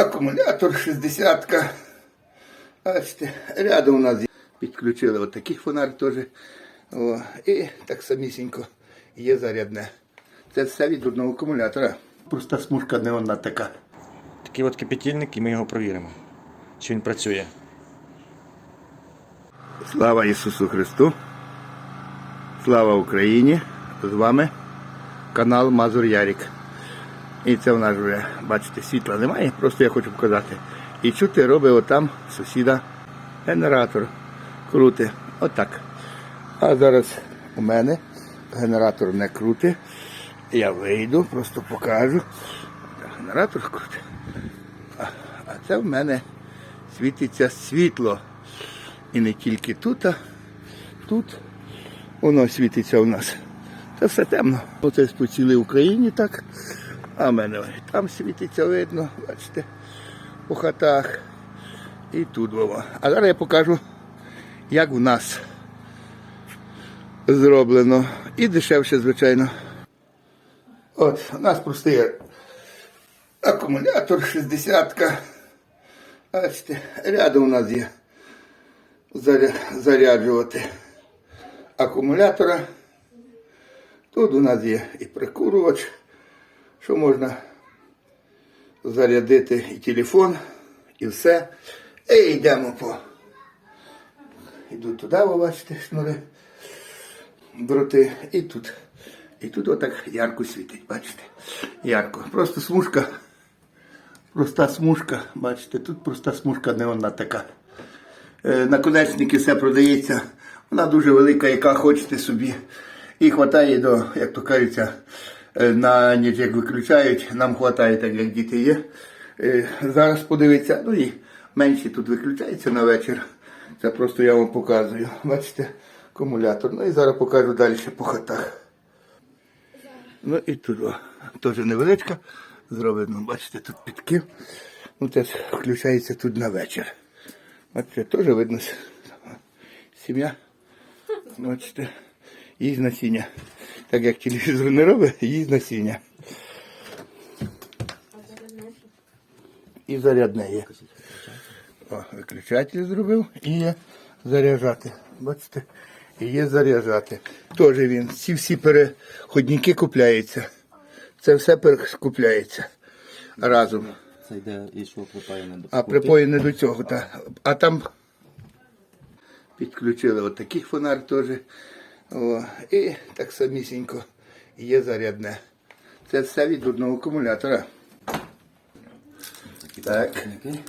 Акумулятор 60-ка. Бачите, рядом у нас підключили отакий фонарь теж. О, і так самісінько є зарядне. Це все від одного акумулятора. Проста смужка не вона така. Такий от кипятильник, і ми його провіримо, чи він працює. Слава Ісусу Христу! Слава Україні! З вами канал Мазур Ярік. І це в нас вже, бачите, світла немає, просто я хочу показати. І чути робить отам сусіда генератор. Крути. Отак. А зараз у мене генератор не крути. Я вийду, просто покажу. Генератор крути. А, це в мене світиться світло. І не тільки тут, а тут воно світиться у нас. Це все темно. Оце по цілій Україні так. А мене там світиться видно, бачите, по хатах. І тут воно. А зараз я покажу, як в нас зроблено. І дешевше, звичайно. От, у нас простий акумулятор 60-ка. Бачите, рядом у нас є заряджувати акумулятора. Тут у нас є і прикурювач, що можна зарядити і телефон, і все. І йдемо по. Йду туди, ви бачите, шнури, дроти, і тут. І тут отак ярко світить, бачите? Ярко. Просто смужка. Проста смужка, бачите, тут проста смужка, не вона така. Е, Наконечники все продається. Вона дуже велика, яка хочете собі. І вистачає до, як то кажеться, е, на ніч як виключають, нам вистачає, так як діти є. Е, Зараз подивіться, ну і менші тут виключаються на вечір. Це просто я вам показую. Бачите, акумулятор. Ну і зараз покажу далі по хатах. Ну і тут теж невеличка. Зроблено, бачите, тут підкив. Ну теж включається тут на вечір. Бачите, теж видно сім'я. Бачите, їсть насіння. Так як телевізор не робить, їсть насіння. І зарядне є. О, виключатель зробив і є заряджати. Бачите? І є заряджати. Теж він. Ці всі переходники купляються. Це все купляється разом. Це йде і що припаяне до А припої до цього, так. А там підключили отакий фонарь теж. О, і так самісінько є зарядне. Це все від одного акумулятора. Так, Такий.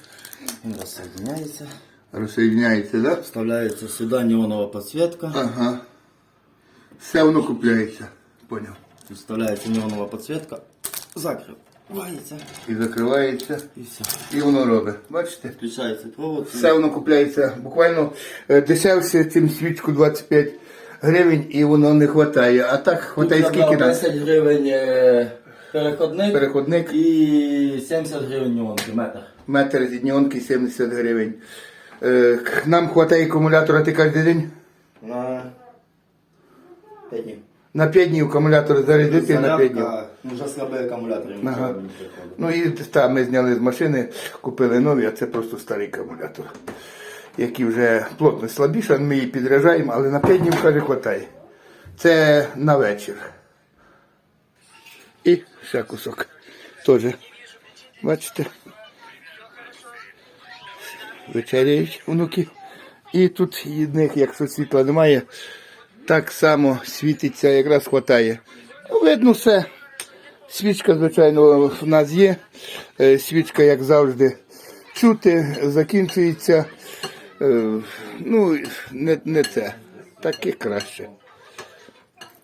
Він розсоединяється. розсоєдняється, так? Вставляється сюди неонова підсвітка. Ага. Все воно купляється. Поняв. Вставляється неонова підсвітка. Закривається. І закривається, І все. і воно робить. Бачите? Включається провод. Все воно купляється буквально е, дешевше, цим свічку 25 Гривень, і воно не вистачає. А так вистачає скільки нас? 10 гривень е, переходник. Переходник. І 70 гривень неонки, метр. Метр з дньонки 70 гривень. Е, Нам вистачає акумулятора ти кожен день. На 5 днів. На 5 днів акумулятор зарядити на 5 днів. Ну вже слабий акумулятор. Ага. Ну і та, ми зняли з машини, купили нові, а це просто старий акумулятор. Який вже плотність слабіша, ми її підряджаємо, але на 5 днів каже вистачає. Це на вечір. І ще кусок. Теж. Бачите? Вечеряють внуки. І тут їдних, якщо світла немає, так само світиться, якраз. Ну, видно все. Свічка, звичайно, в нас є. Е, Свічка, як завжди, чути, закінчується. Е, Ну, не, не це. Таке краще.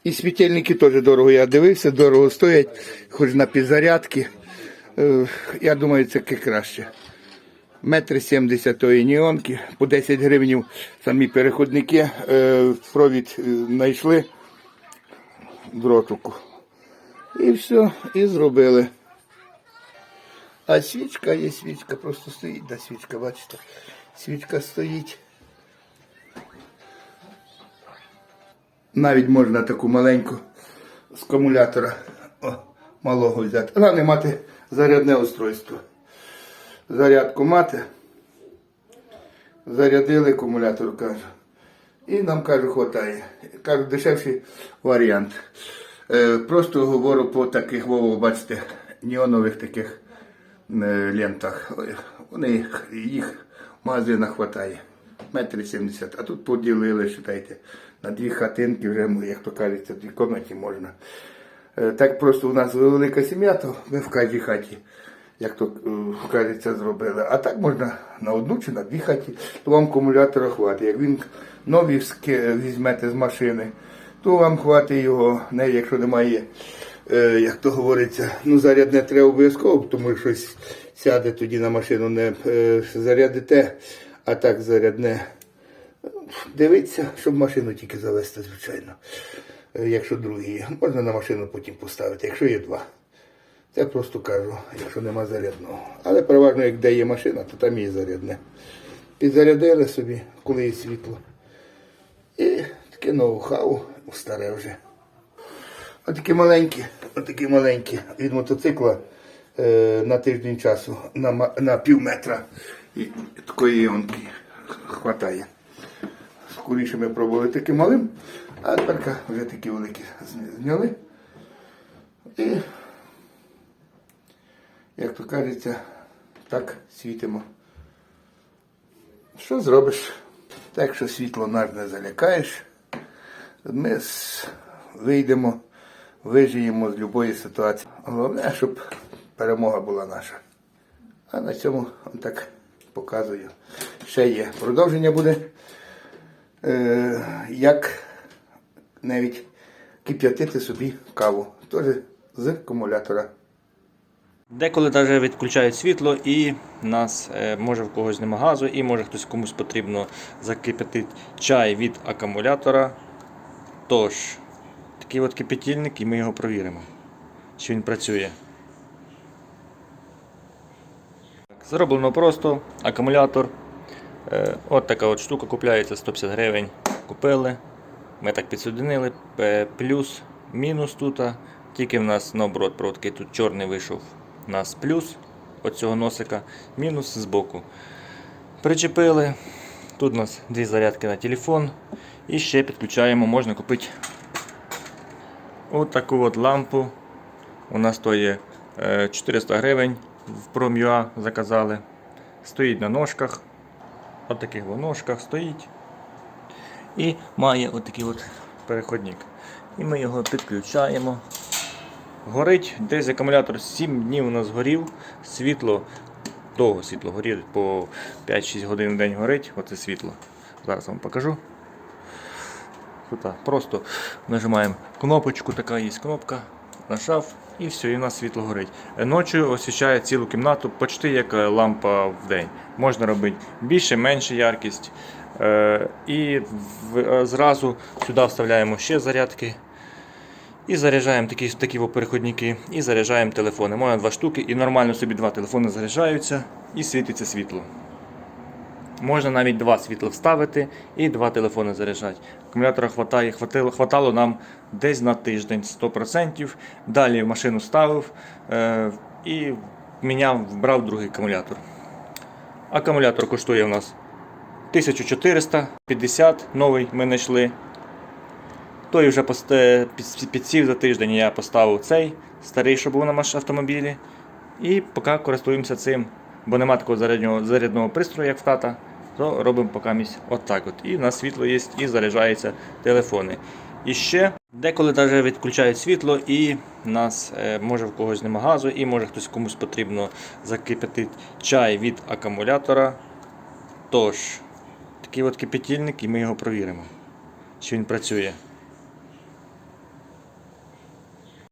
І світильники теж дорого. Я дивився, дорого стоять, хоч на підзарядки. Е, Я думаю, це краще. Метр сімдесят тої неонки, по 10 гривень самі переходники, е, провід знайшли дротуку. І все, і зробили. А свічка є свічка, просто стоїть, да, свічка, бачите. Свічка стоїть. Навіть можна таку маленьку з акумулятора о, малого взяти. Головне мати зарядне устройство. зарядку мати. Зарядили акумулятор, кажу. І нам кажу, хватає. Кажу, дешевший варіант. Е, просто говорю по таких, во, бачите, неонових таких е, лентах. Вони їх, їх в магазинах хватає. Метр сімдесят. А тут поділили, считайте, на дві хатинки вже, ну, як то кажеться, дві кімнаті можна. Е, Так просто у нас велика сім'я, то ми в кожній хаті, як то е, кажеться, зробили. А так можна на одну чи на дві хаті, то вам акумулятора хватить. Як він ски- візьмете з машини, то вам хватить його, не, якщо немає, е, як то говориться, ну заряд не треба обов'язково, тому що щось сяде тоді на машину, не е, зарядите, а так зарядне. Дивіться, щоб машину тільки завести, звичайно. Е, Якщо другий є. Можна на машину потім поставити, якщо є два. Це просто кажу, якщо нема зарядного. Але переважно, як де є машина, то там є зарядне. Підзарядили собі, коли є світло. І таке ноу-хау, старе вже. Отакі маленькі, отакі маленькі від мотоцикла на тиждень часу, на, на пів метра. І такої йонки хватає. Скоріше ми пробували таким малим, а тепер вже такі великі зня- зняли. І, як то кажеться, так світимо. Що зробиш? Так що світло нас не залякаєш. Ми вийдемо, вижиємо з будь-якої ситуації. Головне, щоб перемога була наша. А на цьому так показую. Ще є. Продовження буде. Е, як навіть кип'ятити собі каву. Теж з акумулятора. Деколи навіть відключають світло і нас е, може в когось нема газу, і може хтось комусь потрібно закипятити чай від акумулятора. Тож, такий от кипятильник, і ми його провіримо, чи він працює. Зроблено просто акумулятор. Е, От така от штука купляється 150 гривень. Купили. Ми так підсоединили. Е, Плюс, мінус тут. Тільки в нас наоборот проводки тут чорний вийшов. У нас плюс от цього носика, мінус збоку. Причепили. Тут у нас дві зарядки на телефон. І ще підключаємо, можна купити от таку от лампу. У нас стоїть е, 400 гривень в Prom.ua заказали. Стоїть на ножках. От таких ножках стоїть. І має отакий от переходник. І ми його підключаємо. Горить десь акумулятор 7 днів у нас горів. Світло, довго світло горить, по 5-6 годин в день горить. Оце світло. Зараз вам покажу. Просто нажимаємо кнопочку, така є кнопка, нажав і все, і у нас світло горить. Ночі освіщає цілу кімнату, почти як е, лампа в день. Можна робити більше, менше яркість. Е, І е, зразу сюди вставляємо ще зарядки. І заряджаємо такі, такі переходники, і заряджаємо телефони. Можна два штуки, і нормально собі два телефони заряджаються і світиться світло. Можна навіть два світла вставити і два телефони заряджати. Акумулятора хватає, хватило, хватало нам десь на тиждень 100%. Далі машину ставив е, і міняв, брав другий акумулятор. Акумулятор коштує у нас 1450, новий ми знайшли. Той вже під- підсів за тиждень, я поставив цей старий, що був на автомобілі. І поки користуємося цим, бо нема такого зарядного, зарядного пристрою, як в тата, то робимо поки отак. От. І на світло є, і заряджаються телефони. І ще деколи навіть відключають світло, і нас е, може в когось нема газу, і може хтось комусь потрібно закипятити чай від акумулятора. Тож, такий от кипятильник, і ми його провіримо, чи він працює.